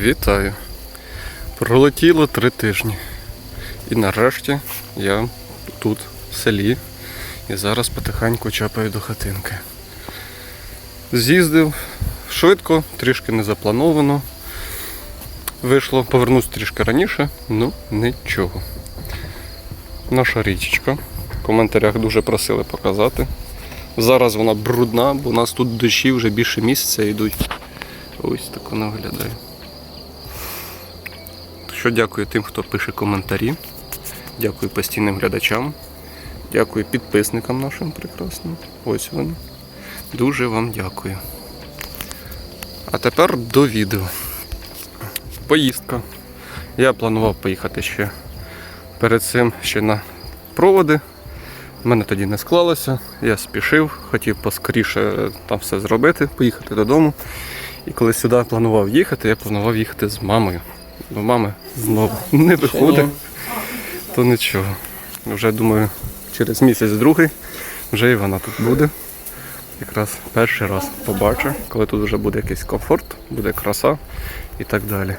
Вітаю. Пролетіло три тижні. І нарешті я тут, в селі, і зараз потихеньку чапаю до хатинки. З'їздив швидко, трішки не заплановано. Вийшло, повернусь трішки раніше, ну нічого. Наша річечка. В коментарях дуже просили показати. Зараз вона брудна, бо у нас тут дощі вже більше місяця йдуть. Ось так вона виглядає. Що дякую тим, хто пише коментарі. Дякую постійним глядачам. Дякую підписникам нашим прекрасним. Ось вони. Дуже вам дякую. А тепер до відео. Поїздка. Я планував поїхати ще перед цим ще на проводи. У мене тоді не склалося. Я спішив, хотів поскоріше там все зробити, поїхати додому. І коли сюди планував їхати, я планував їхати з мамою. До мами знову не виходить, то нічого. Вже думаю, через місяць другий вже і вона тут буде. Якраз перший раз побачу, коли тут вже буде якийсь комфорт, буде краса і так далі.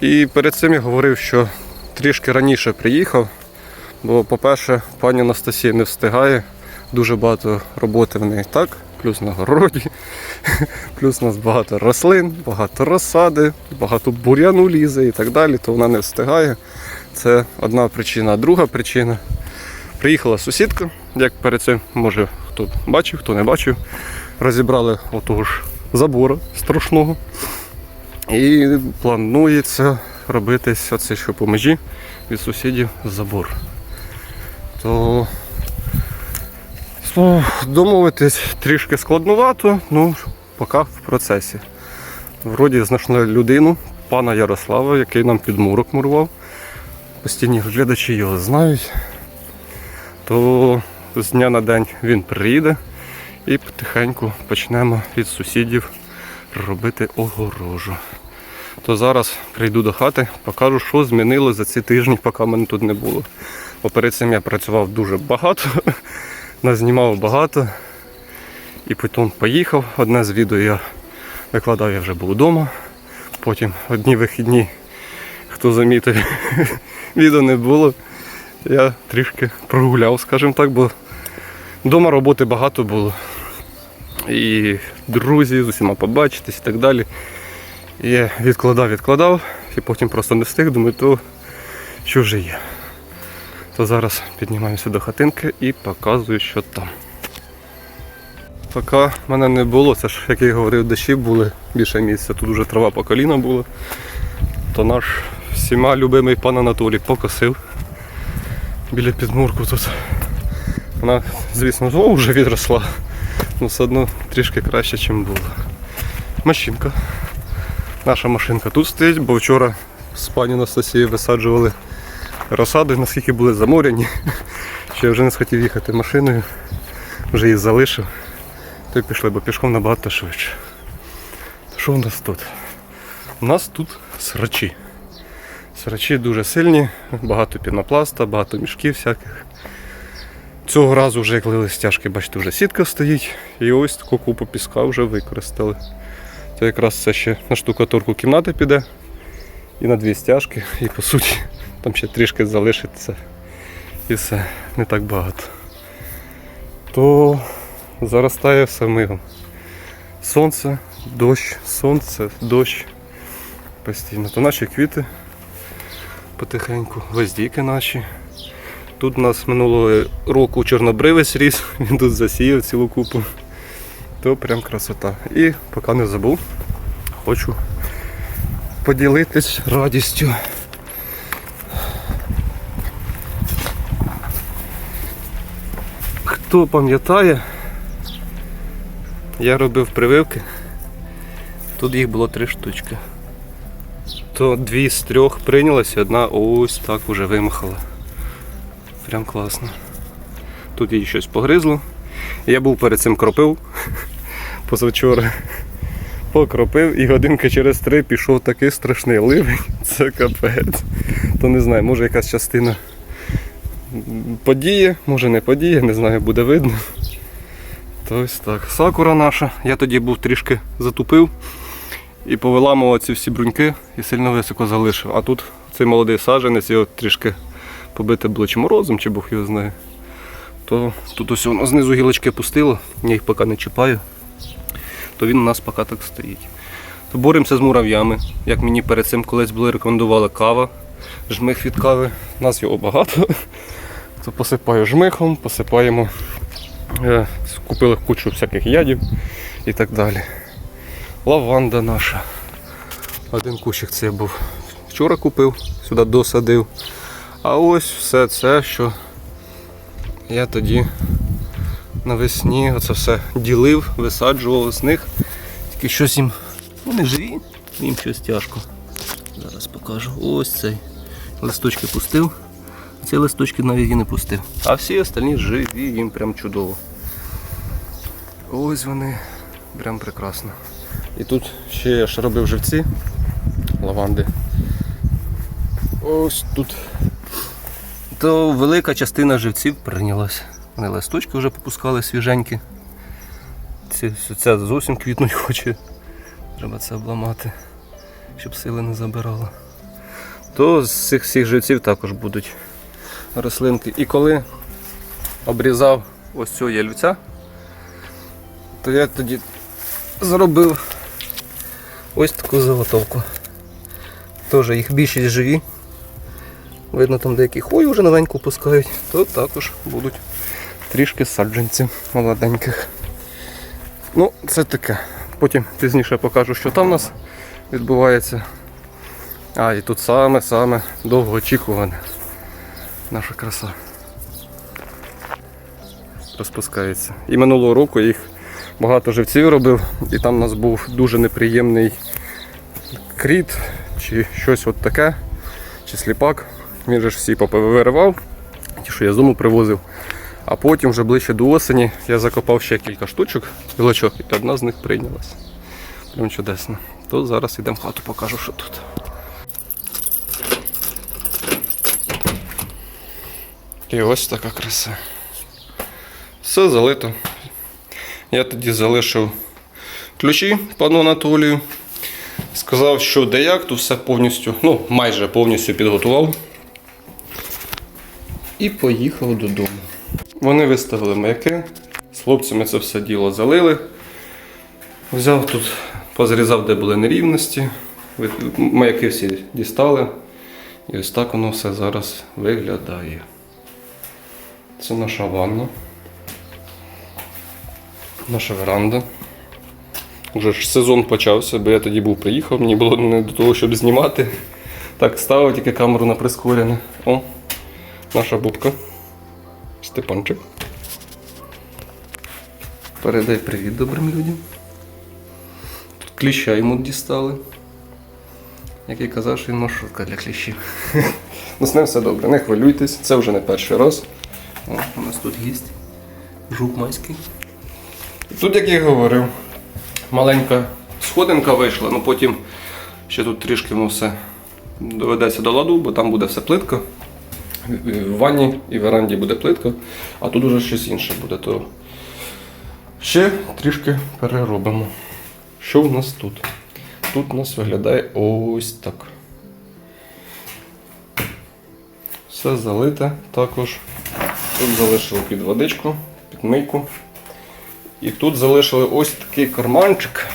І перед цим я говорив, що трішки раніше приїхав, бо, по-перше, пані Анастасія не встигає, дуже багато роботи в неї так, плюс на городі, плюс у нас багато рослин, багато розсади, багато бур'яну лізе і так далі, то вона не встигає. Це одна причина. А друга причина. Приїхала сусідка, як перед цим, може хто бачив, хто не бачив, розібрали отого ж забора страшного. І планується робитися це, що по межі від сусідів забор. То ну, домовитись трішки складнувато, ну поки в процесі. Вроді знайшли людину, пана Ярослава, який нам підмурок мурував. Постійні глядачі його знають. То з дня на день він приїде і потихеньку почнемо від сусідів робити огорожу. То зараз прийду до хати, покажу, що змінило за ці тижні, поки мене тут не було. Бо перед цим я працював дуже багато, назнімав багато. І потім поїхав. Одне з відео я викладав, я вже був вдома. Потім одні вихідні, хто замітив, відео не було. Я трішки прогуляв, скажімо так, бо вдома роботи багато було. І друзі з усіма побачитись і так далі. І відкладав, відкладав, і потім просто не встиг, думаю, то що вже є. То зараз піднімаємося до хатинки і показую, що там. Поки мене не було, це ж, як я говорив, дощі були більше місяця, тут вже трава по коліна була, то наш всіма любимий пан Анатолій покосив біля підмурку тут. Вона, звісно, знову вже відросла, але все одно трішки краще, ніж було. Машинка. Наша машинка тут стоїть, бо вчора з пані Анастасією висаджували розсади, наскільки були заморяні, що я вже не схотів їхати машиною, вже її залишив. То й пішли, бо пішком набагато швидше. Що у нас тут? У нас тут срачі. Срачі дуже сильні, багато пінопласта, багато мішків всяких. Цього разу вже як лили стяжки, бачите, вже сітка стоїть. І ось таку купу піска вже використали. Це якраз це ще на штукатурку кімнати піде і на дві стяжки. І по суті там ще трішки залишиться. І все, не так багато. То заростає все мигом. Сонце, дощ, сонце, дощ. Постійно. То наші квіти потихеньку, гвоздіки наші. Тут у нас минулого року чорнобривець ріс, він тут засіяв цілу купу. То прям красота. І поки не забув, хочу поділитись радістю. Хто пам'ятає, я робив прививки. Тут їх було три штучки. То дві з трьох прийнялися, одна ось так уже вимахала. Прям класно. Тут її щось погризло. Я був перед цим кропив позавчора. покропив і годинки через три пішов такий страшний ливень. Це капець. То не знаю, може якась частина подіє, може не подіє, не знаю, буде видно. То ось так. Сакура наша. Я тоді був трішки затупив і повиламував ці всі бруньки і сильно високо залишив. А тут цей молодий саджанець, його трішки побите було чи морозом, чи Бог його знає. То тут ось воно знизу гілочки пустило, я їх поки не чіпаю, то він у нас поки так стоїть. То боремося з мурав'ями. Як мені перед цим колись були рекомендували кава, жмих від кави. У нас його багато. То посипаю жмихом, посипаємо, е, купили кучу всяких ядів і так далі. Лаванда наша. Один кущик це був вчора купив, сюди досадив. А ось все це, що я тоді навесні оце все ділив, висаджував з них. Тільки щось їм. Вони живі, їм щось тяжко. Зараз покажу. Ось цей. Листочки пустив. Ці листочки навіть і не пустив. А всі остальні живі, їм прям чудово. Ось вони. Прям прекрасно. І тут ще я робив живці лаванди. Ось тут. То велика частина живців прийнялась. Вони листочки вже попускали свіженькі. Ці, ця зовсім квітнуть хоче. Треба це обламати, щоб сили не забирало. То з цих всіх живців також будуть рослинки. І коли обрізав ось цього ялівця, то я тоді зробив ось таку заготовку. Теж їх більшість живі. Видно, там деякі хвою вже новеньку пускають, то також будуть трішки саджанців молоденьких. Ну, це таке. Потім пізніше покажу, що там у нас відбувається. А, і тут саме-саме довгоочікуване. Наша краса. Розпускається. І минулого року їх багато живців робив, і там у нас був дуже неприємний кріт чи щось от таке, чи сліпак. Він же ж всі виривав, ті, що я з дому привозив. А потім вже ближче до осені я закопав ще кілька штучок, гілочок, і одна з них прийнялась. Прям чудесно. То зараз йдемо в хату, покажу, що тут. І ось така краса. Все залито. Я тоді залишив ключі пану Анатолію. Сказав, що де як, то все повністю, ну, майже повністю підготував. І поїхав додому. Вони виставили маяки, з хлопцями це все діло залили. Взяв тут, позрізав, де були нерівності. Маяки всі дістали. І ось так воно все зараз виглядає. Це наша ванна. Наша веранда. Уже ж сезон почався, бо я тоді був приїхав, мені було не до того, щоб знімати. Так, ставив тільки камеру на прискорене. О, наша будка. Степанчик. Передай привіт добрим людям. Тут кліща йому дістали. Як я казав, що він маршрутка для кліщів. ну, з ним все добре, не хвилюйтесь, це вже не перший раз. О, у нас тут гість. Жук майський. Тут, як я говорив, маленька сходинка вийшла, ну потім ще тут трішки воно все доведеться до ладу, бо там буде все плитка. В ванні і веранді буде плитка, а тут уже щось інше буде, то ще трішки переробимо. Що в нас тут? Тут у нас виглядає ось так. Все залите також. Тут залишили під водичку, під мийку. І тут залишили ось такий карманчик.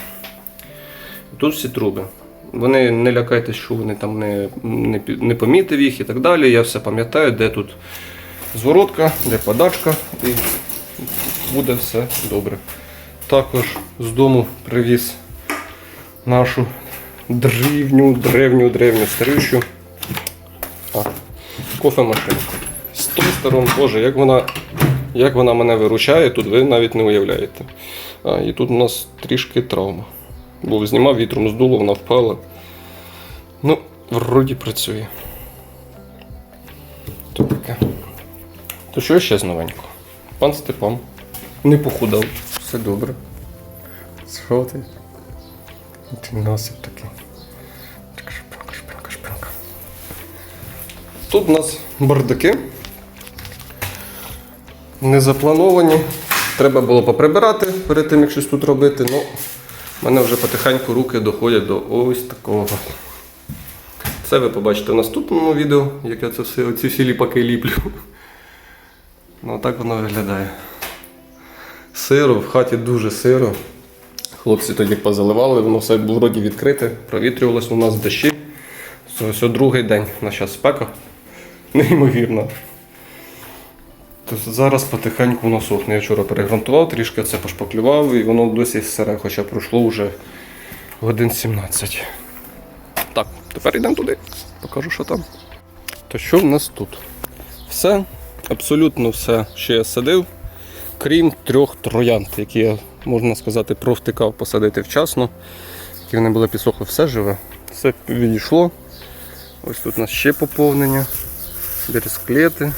Тут всі труби. Вони не лякайтесь, що вони там не, не, не помітив їх і так далі. Я все пам'ятаю, де тут зворотка, де подачка, і буде все добре. Також з дому привіз нашу древню, древню, древню старющу кофемашинку. З тої сторони, боже, як вона, як вона мене виручає, тут ви навіть не уявляєте. А, і тут у нас трішки травма. Бо знімав вітром здуло, вона впала. Ну, вроді працює. То таке. То що ще з новенького? Пан Степан. Не похудав. Все добре. Що ти? Ти такий. Так, шпинка, шпинка, шпинка. Тут у нас бардаки. Не заплановані. Треба було поприбирати перед тим, як щось тут робити. Ну, в мене вже потихеньку руки доходять до ось такого. Це ви побачите в наступному відео, як я це все, оці всі ліпаки ліплю. Ну, так воно виглядає. Сиро, в хаті дуже сиро. Хлопці тоді позаливали, воно все вроді відкрите, провітрювалося у нас дощі. Ось другий день, на час спека. Неймовірно. Тобто зараз потихеньку воно сохне. Я вчора перегрунтував, трішки це пошпаклював і воно досі сире, хоча пройшло вже годин 17. Так, тепер йдемо туди. Покажу, що там. То що в нас тут? Все, абсолютно все, що я садив, крім трьох троянд, які я, можна сказати, провтикав посадити вчасно. Які вони були підсохли, все живе, все відійшло. Ось тут у нас ще поповнення, бересклети,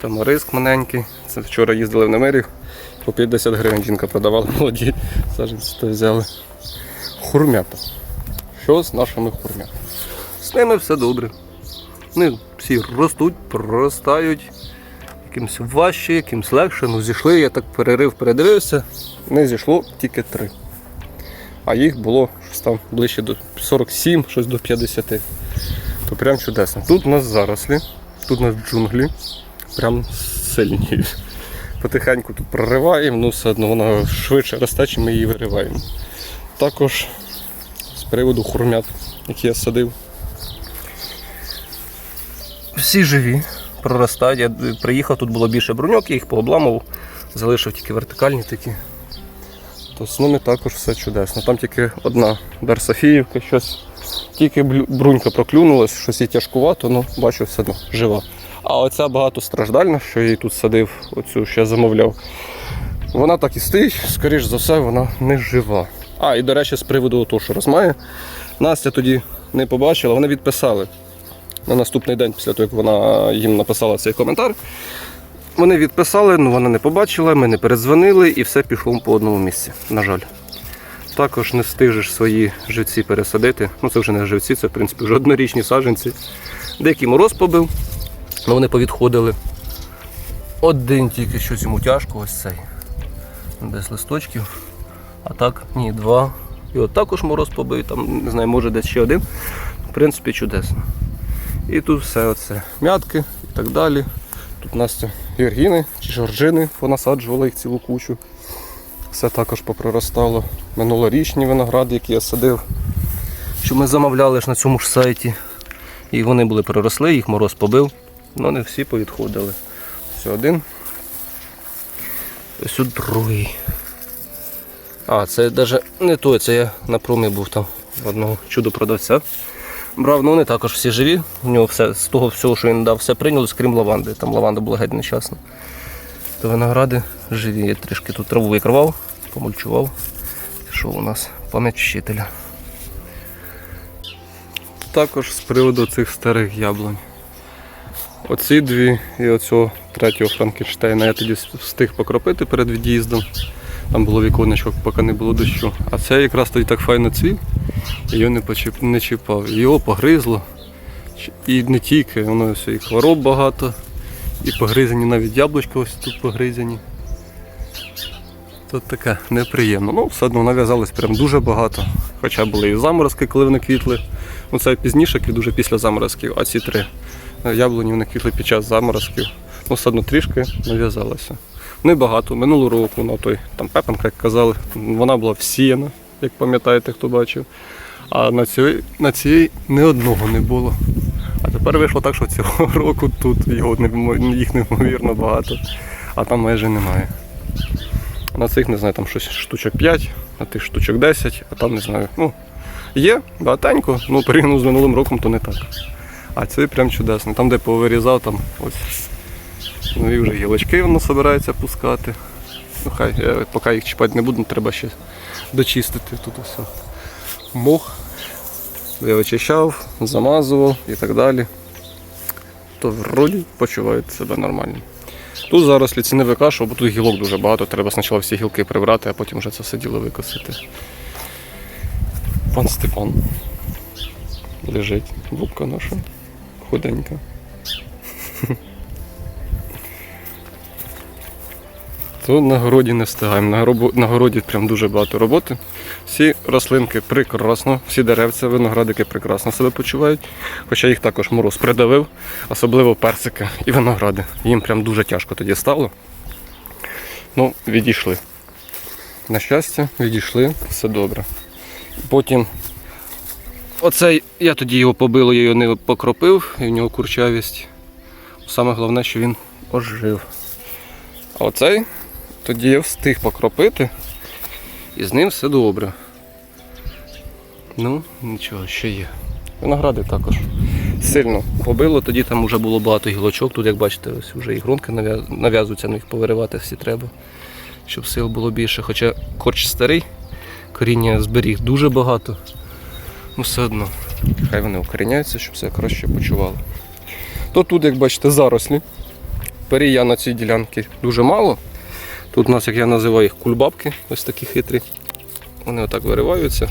там риск маленький. Це вчора їздили в Немирів, по 50 гривень жінка продавала молоді саджанці, то взяли. Хурмята. Що з нашими хурмятами? З ними все добре. Вони всі ростуть, проростають. Якимось важче, якимось легше. Ну зійшли, я так перерив, передивився. Не зійшло тільки три. А їх було щось там ближче до 47, щось до 50. То прям чудесно. Тут у нас зарослі, тут у нас джунглі. Прям сильні. Потихеньку тут прориваємо, ну все одно вона швидше росте, чим ми її вириваємо. Також з приводу хурмят, які я садив. Всі живі, проростають. Я приїхав, тут було більше бруньок, я їх пообламав, залишив тільки вертикальні такі. То з ними також все чудесно. Там тільки одна Дарсофіївка, щось. Тільки брунька проклюнулась, щось і тяжкувато, ну бачу все одно жива. А оця багатостраждальна, що я її тут садив, оцю я замовляв, вона так і стоїть, скоріш за все, вона не жива. А, і до речі, з приводу того, що розмає, Настя тоді не побачила, вони відписали на наступний день, після того, як вона їм написала цей коментар. Вони відписали, але вона не побачила, ми не передзвонили і все пішло по одному місці, на жаль. Також не встигнеш свої живці пересадити. Ну це вже не живці, це в принципі вже однорічні саджанці. Деякий мороз побив, але вони повідходили. Один тільки щось йому тяжко, ось цей. Без листочків. А так, ні, два. І от також мороз побив, там, не знаю, може десь ще один. В принципі, чудесно. І тут все оце м'ятки і так далі. Тут Настя гіргіни чи жоржини понасаджувала їх цілу кучу. Все також попроростало. Минулорічні виногради, які я садив, що ми замовляли ж на цьому ж сайті. І вони були проросли, їх мороз побив, але не всі повідходили. Ось один. Ось тут другий. А, це навіть не той, це я на промі був там одного чудо-продавця. Брав, ну вони також всі живі. У нього все з того всього, що він дав, все прийнялось, крім лаванди. Там лаванда була геть нещасна. То виногради живі. Я трішки тут траву викривав, помульчував. Що у нас? Пам'ять вчителя. Також з приводу цих старих яблунь. Оці дві і оцього третього Франкенштейна я тоді встиг покропити перед від'їздом. Там було віконечко, поки не було дощу. А це якраз тоді так файно цвів, і його не, почіп, не чіпав. Його погризло. І не тільки, воно все і хвороб багато, і погризані навіть яблучка ось тут погризані. Тут таке неприємно. Ну, все одно нав'язалось прям дуже багато. Хоча були і заморозки, коли вони квітли. Ну, це пізніше квіт уже після заморозків, а ці три яблуні вони квітли під час заморозків. Ну, все одно трішки нав'язалося. Небагато. Минулого року на той там пепанка, як казали, вона була всіяна, як пам'ятаєте, хто бачив. А на цій, на цій ні одного не було. А тепер вийшло так, що цього року тут його їх неймовірно багато, а там майже немає. На цих, не знаю, там щось штучок 5, на тих штучок 10, а там не знаю. Ну, є багатенько, ну порівняно з минулим роком, то не так. А це прям чудесно. Там, де повирізав, там ось нові вже гілочки воно збирається пускати. Ну хай, я поки їх чіпати не буду, треба ще дочистити тут усе. Мох. Я очищав, замазував і так далі. То вроді почувають себе нормально. Тут зараз ліці не викашував, бо тут гілок дуже багато, треба спочатку всі гілки прибрати, а потім вже це все діло викосити. Пан Степан. Лежить бубка наша. Худенька. То на городі не встигаємо. На, робо- на городі прям дуже багато роботи. Всі рослинки прекрасно, всі деревця, виноградики прекрасно себе почувають. Хоча їх також мороз придавив, особливо персики і виногради. Їм прям дуже тяжко тоді стало. Ну, відійшли. На щастя, відійшли, все добре. Потім. Оцей, я тоді його побило, я його не покропив, і в нього курчавість. Саме головне, що він ожив. А оцей тоді я встиг покропити, і з ним все добре. Ну, нічого, ще є. Виногради також сильно побило, тоді там вже було багато гілочок. Тут, як бачите, ось вже і гронки нав'я- нав'язуються, ну їх повиривати всі треба, щоб сил було більше. Хоча корч старий, коріння зберіг дуже багато. Ну все одно, хай вони укоріняються, щоб все краще почувало. То тут, як бачите, зарослі. Перія на цій ділянці дуже мало. Тут у нас, як я називаю їх, кульбабки, ось такі хитрі. Вони отак вириваються.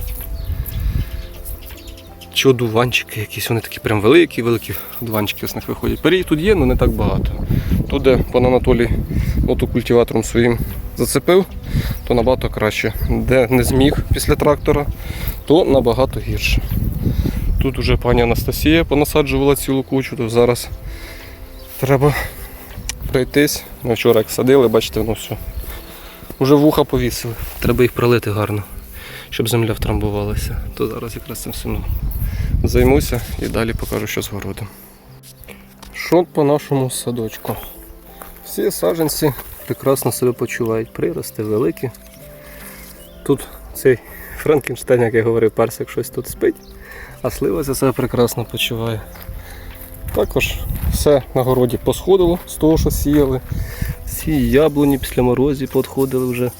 Чи одуванчики якісь, вони такі прям великі, великі одуванчики з них виходять. Перій тут є, але не так багато. Тут, де пан Анатолій мотокультиватором своїм зацепив, то набагато краще. Де не зміг після трактора, то набагато гірше. Тут уже пані Анастасія понасаджувала цілу кучу, то зараз треба пройтись. Ми вчора як садили, бачите, воно все. Уже вуха повісили. Треба їх пролити гарно, щоб земля втрамбувалася. То зараз якраз цим всім займуся і далі покажу, що з городом. Що по нашому садочку? Всі саджанці прекрасно себе почувають. Прирости великі. Тут цей Франкенштейн, як я говорив, персик щось тут спить, а слива за себе прекрасно почуває. Також все на городі посходило з того, що сіяли. Всі яблуні після морозів подходили вже.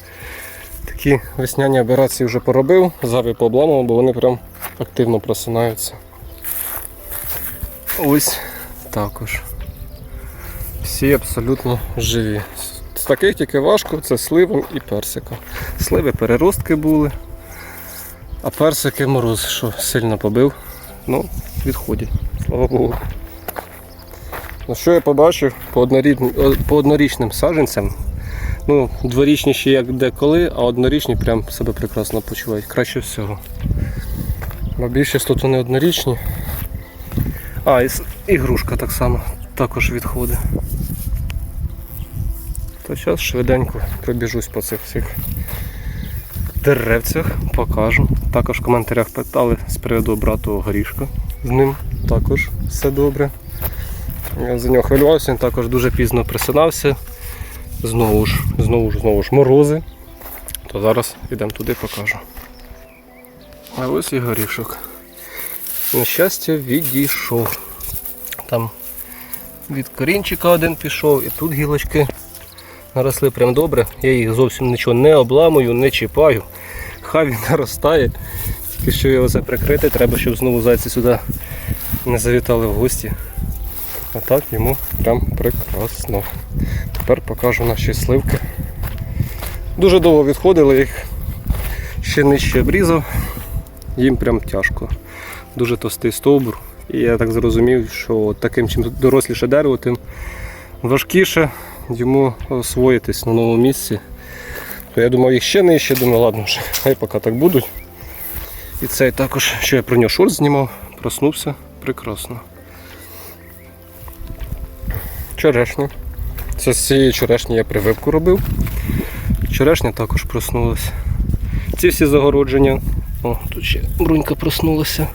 Такі весняні операції вже поробив, зави пообламував, бо вони прям активно просинаються. Ось також. Всі абсолютно живі. З таких тільки важко це слива і персика. Сливи переростки були, а персики мороз, що сильно побив, ну, відходять, слава Богу. Ну, що я побачив по однорічним саджанцям. Ну, дворічні ще як деколи, а однорічні прям себе прекрасно почувають. Краще всього. Бо більшість тут вони однорічні. А, і ігрушка так само також відходить. То зараз швиденько пробіжусь по цих всіх деревцях, покажу. Також в коментарях питали з приводу брату горішка. З ним також все добре. Я за нього хвилювався, він також дуже пізно присинався. Знову ж, знову ж, знову ж морози. То зараз йдемо туди, покажу. А ось і горішок. На щастя, відійшов. Там від корінчика один пішов, і тут гілочки наросли прям добре. Я їх зовсім нічого не обламую, не чіпаю. Хай він наростає. Тільки що його це прикрити, треба, щоб знову зайці сюди не завітали в гості. А так йому прям прекрасно. Тепер покажу наші сливки. Дуже довго відходили, їх ще нижче обрізав. Їм прям тяжко. Дуже товстий стовбур. І я так зрозумів, що таким чим доросліше дерево, тим важкіше йому освоїтись на новому місці. То я думав їх ще нижче, думаю, ладно вже, хай поки так будуть. І цей також, що я про нього шорт знімав, проснувся прекрасно. Черешня. Це з цієї черешні я прививку робив. Черешня також проснулася. Ці всі загородження. О, тут ще брунька проснулася.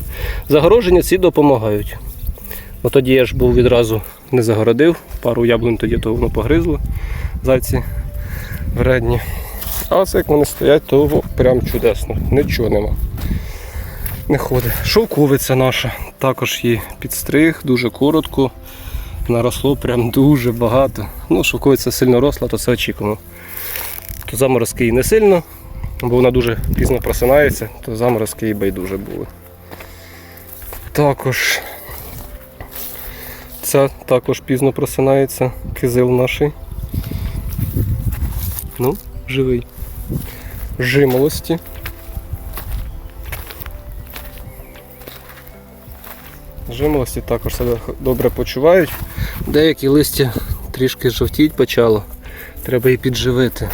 Загородження ці допомагають. Бо тоді я ж був відразу не загородив, пару яблунь тоді то воно погризло. Зайці вредні. А ось як вони стоять, то прям чудесно. Нічого нема. Не ходить. Шовковиця наша. Також її підстриг, дуже коротко. Наросло прям дуже багато. Ну, шовковиця сильно росла, то це очікувано. То заморозки і не сильно, бо вона дуже пізно просинається, то заморозки і байдуже були. Також ця також пізно просинається, кизил наш. Ну, живий. Жимолості. Жимолості також себе добре почувають. Деякі листя трішки жовтіть почало. Треба її підживити.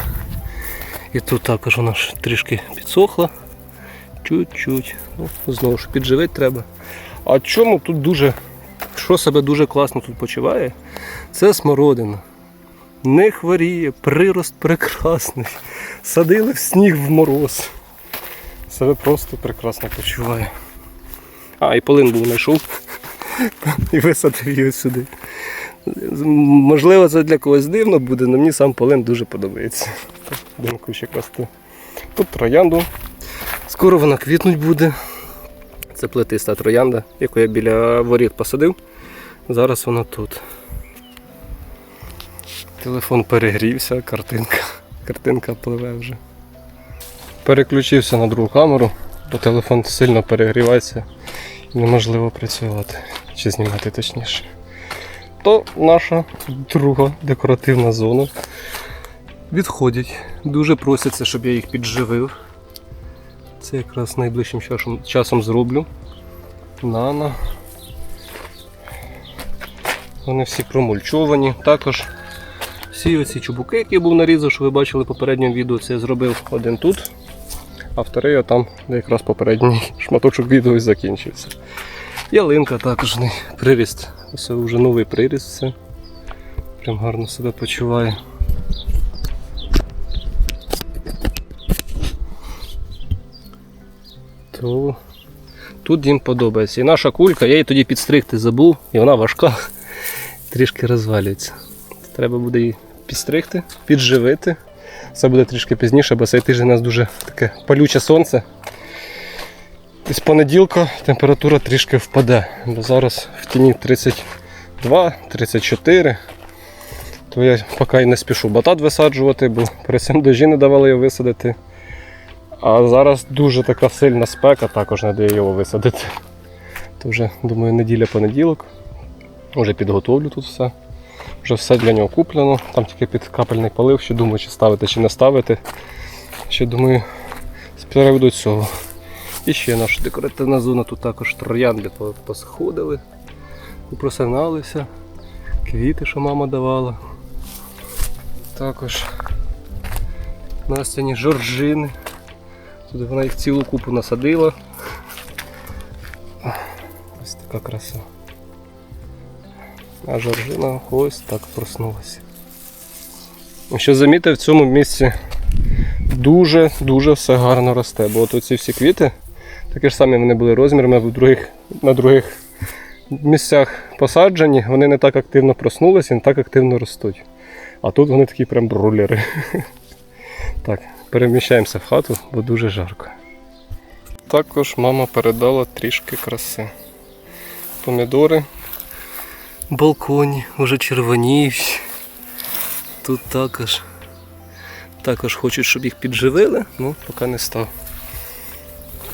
І тут також вона ж трішки підсохла. Чуть-чуть. Ну, знову ж підживити треба. А чому тут дуже, що себе дуже класно тут почуває, це смородина. Не хворіє, прирост прекрасний. Садили в сніг в мороз. Себе просто прекрасно почуває. А, і полин був знайшов і висадив її сюди. Можливо, це для когось дивно буде, але мені сам полин дуже подобається. Один кущик росте. Тут троянду. Скоро вона квітнуть буде. Це плетиста троянда, яку я біля воріт посадив. Зараз вона тут. Телефон перегрівся, картинка. Картинка пливе вже. Переключився на другу камеру, бо телефон сильно перегрівається і неможливо працювати. Чи знімати точніше. То наша друга декоративна зона. Відходять. Дуже просяться, щоб я їх підживив. Це якраз найближчим часом, часом зроблю. Нано. Вони всі промульчовані. Також всі оці чубуки, які я був нарізав, що ви бачили в попередньому відео, це я зробив один тут, а вторий там, де якраз попередній шматочок відео і закінчився. Ялинка також не приріст. Це вже новий приріст. Це. Прям гарно себе почуває. То тут їм подобається. І наша кулька, я її тоді підстригти забув, і вона важка, трішки розвалюється. Треба буде її підстригти, підживити. Це буде трішки пізніше, бо цей тиждень у нас дуже таке палюче сонце. І з понеділка температура трішки впаде. Бо зараз в тіні 32-34. То я поки й не спішу батат висаджувати, бо перед цим дожі не давали його висадити. А зараз дуже така сильна спека, також не дає його висадити. То вже, думаю, неділя-понеділок. Вже підготовлю тут все. Вже все для нього куплено. Там тільки під капельний полив, ще думаю, чи ставити, чи не ставити. Ще думаю, з приводу цього. І ще наша декоративна зона, тут також троянди посходили, просиналися, квіти, що мама давала. Також Настяні жоржини. Тут вона їх цілу купу насадила. Ось така краса. А жоржина ось так проснулася. Що замітив, в цьому місці дуже-дуже все гарно росте, бо от оці всі квіти, такі ж самі вони були розмірами в других, на других місцях посаджені, вони не так активно проснулися, і не так активно ростуть. А тут вони такі прям брулери. Так, переміщаємося в хату, бо дуже жарко. Також мама передала трішки краси. Помідори. Балконі вже червоніють. Тут також. Також хочуть, щоб їх підживили, ну поки не став.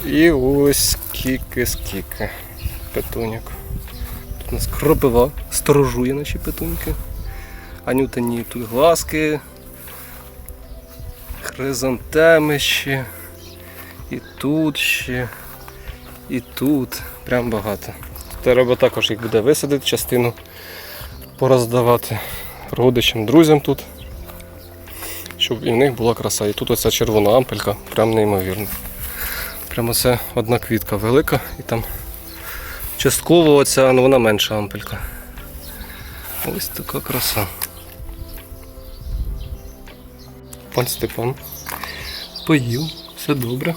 І ось скільки скільки петуньок. Тут у нас кропива сторожує наші петуньки. Анютині тут глазки, хризантеми ще. І тут ще. І тут. Прям багато. Треба також їх буде висадити, частину пороздавати родичам, друзям тут. Щоб і в них була краса. І тут оця червона ампелька, прям неймовірно. Прямо це одна квітка велика і там частково оця, ну вона менша ампелька. Ось така краса. Пан Степан поїв, все добре.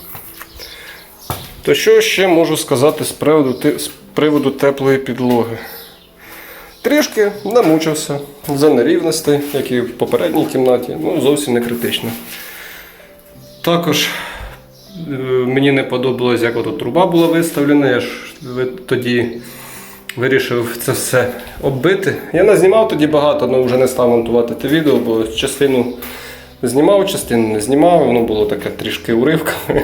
То що ще можу сказати з приводу, з приводу теплої підлоги? Трішки намучився за нерівностей, як і в попередній кімнаті, ну зовсім не критично. Також мені не подобалось, як ото труба була виставлена. Я ж тоді вирішив це все оббити. Я не знімав тоді багато, але вже не став монтувати те відео, бо частину знімав, частину не знімав, воно було таке трішки уривками.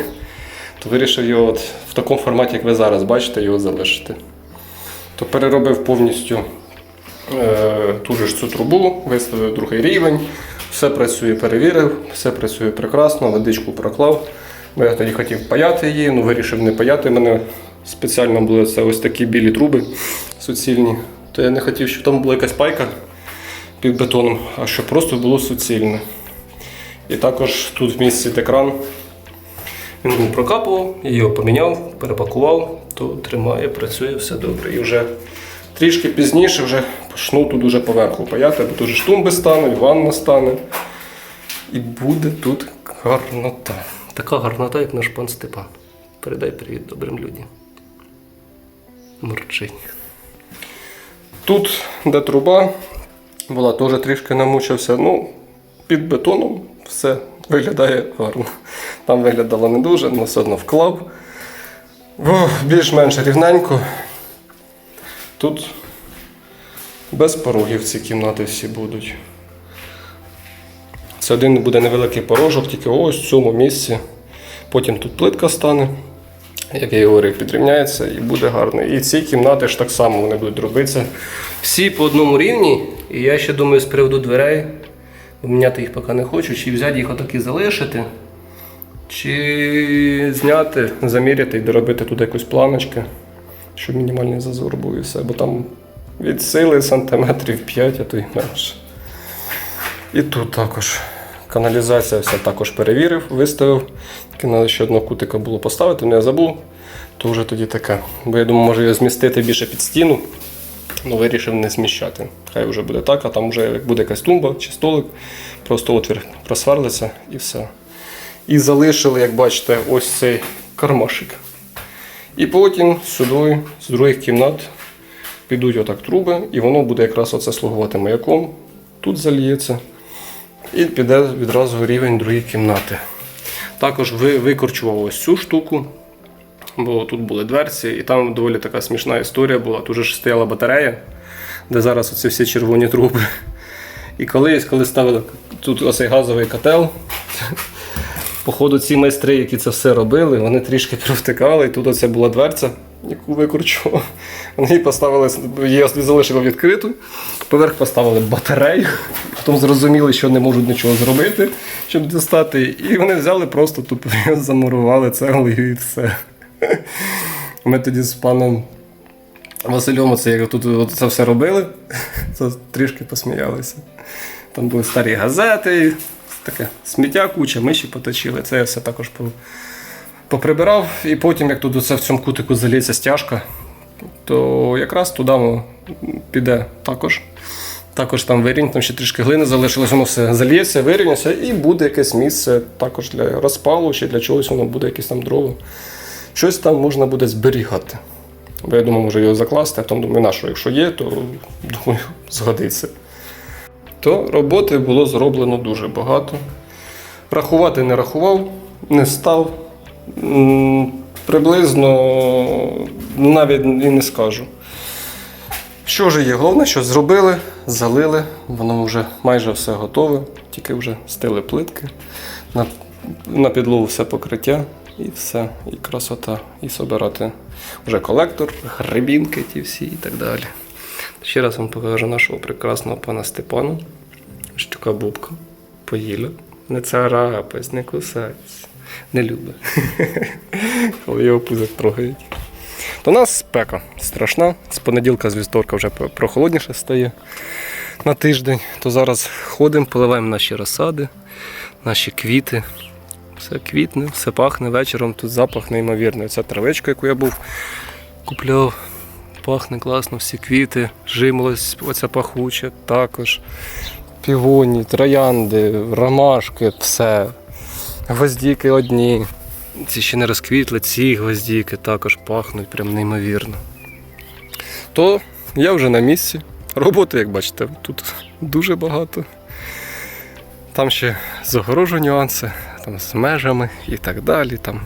То вирішив його от в такому форматі, як ви зараз бачите, його залишити. То переробив повністю е, ту ж цю трубу, виставив другий рівень, все працює, перевірив, все працює прекрасно, водичку проклав. Бо я тоді хотів паяти її, ну вирішив не паяти. У мене спеціально були це ось такі білі труби суцільні, то я не хотів, щоб там була якась пайка під бетоном, а щоб просто було суцільне. І також тут в місці де кран. Він прокапував, його поміняв, перепакував, то тримає, працює все добре. І вже трішки пізніше вже почну тут уже поверху паяти, бо тут же штумби стануть, ванна стане. І буде тут гарнота. Така гарнота, як наш пан Степан. Передай привіт добрим людям. Мурчить. Тут, де труба, була теж трішки намучився. Ну, під бетоном все виглядає гарно. Там виглядало не дуже, але все одно вклав. Більш-менш рівненько. Тут без порогів ці кімнати всі будуть. Це один буде невеликий порожок, тільки ось в цьому місці. Потім тут плитка стане, як я і говорив, підрівняється і буде гарно. І ці кімнати ж так само вони будуть робитися. Всі по одному рівні. І я ще думаю з приводу дверей. Міняти їх поки не хочу, чи взяти їх отакі залишити, чи зняти, заміряти і доробити тут якусь планочку, щоб мінімальний зазор був і все. Бо там від сили сантиметрів 5, а то й менше. І тут також каналізація все також перевірив, виставив. Тільки треба ще одного кутика було поставити, але я забув. То вже тоді таке. Бо я думаю, може його змістити більше під стіну. Ну, вирішив не зміщати. Хай вже буде так, а там вже буде якась тумба чи столик, просто отвір просверлиться і все. І залишили, як бачите, ось цей кармашик. І потім сюди, з других кімнат, підуть отак труби, і воно буде якраз оце слугувати маяком. Тут зальється. І піде відразу рівень другої кімнати. Також ви- викорчував ось цю штуку, бо тут були дверці, і там доволі така смішна історія була. Тут же ж стояла батарея, де зараз оці всі червоні труби. І колись, коли ставили тут оцей газовий котел, походу ці майстри, які це все робили, вони трішки провтикали, і тут оце була дверця, яку викручував. Вони її поставили, її залишили відкриту, поверх поставили батарею, потім зрозуміли, що не можуть нічого зробити, щоб дістати. І вони взяли просто тупо замурували цеглою і все. Ми тоді з паном Василем оце, як тут це все робили, це трішки посміялися. Там були старі газети, таке сміття куча, миші поточили. Це я все також поприбирав. І потім, як тут оце в цьому кутику заліється стяжка, то якраз туди воно піде також. Також там вирівень, там ще трішки глини залишилось, воно все зальється, вирівняться, і буде якесь місце також для розпалу чи для чогось воно буде якісь там дрова. Щось там можна буде зберігати. Бо я думаю, може його закласти, а потім думаю, на що, якщо є, то думаю, згодиться. То роботи було зроблено дуже багато. Рахувати не рахував, не став. Приблизно навіть і не скажу. Що ж є? Головне, що зробили, залили, воно вже майже все готове, тільки вже стили плитки, на, на підлогу все покриття і все, і красота, і собирати вже колектор, грибінки ті всі і так далі. Ще раз вам покажу нашого прекрасного пана Степана. Така бубка. Поїла. Не царапась, не кусається. Не любить. Коли його пузик трогають. То у нас спека страшна. З понеділка, з вівторка вже прохолодніше стає на тиждень. То зараз ходимо, поливаємо наші розсади, наші квіти. Все квітне, все пахне вечором. Тут запах неймовірний. Це травичка, яку я був купляв. Пахне класно, всі квіти, жимолость, оця пахуча також. Півоні, троянди, ромашки, все. Гвоздіки одні. Ці ще не розквітли, ці гвоздіки також пахнуть прям неймовірно. То я вже на місці. Роботи, як бачите, тут дуже багато. Там ще з огорожу нюанси, там з межами і так далі. Там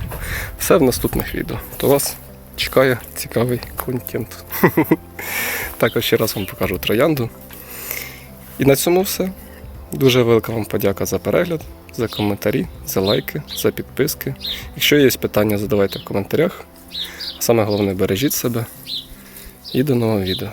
все в наступних відео. То вас чекає цікавий контент. Також ще раз вам покажу троянду. І на цьому все. Дуже велика вам подяка за перегляд, за коментарі, за лайки, за підписки. Якщо є питання, задавайте в коментарях. Саме головне бережіть себе. І до нового відео.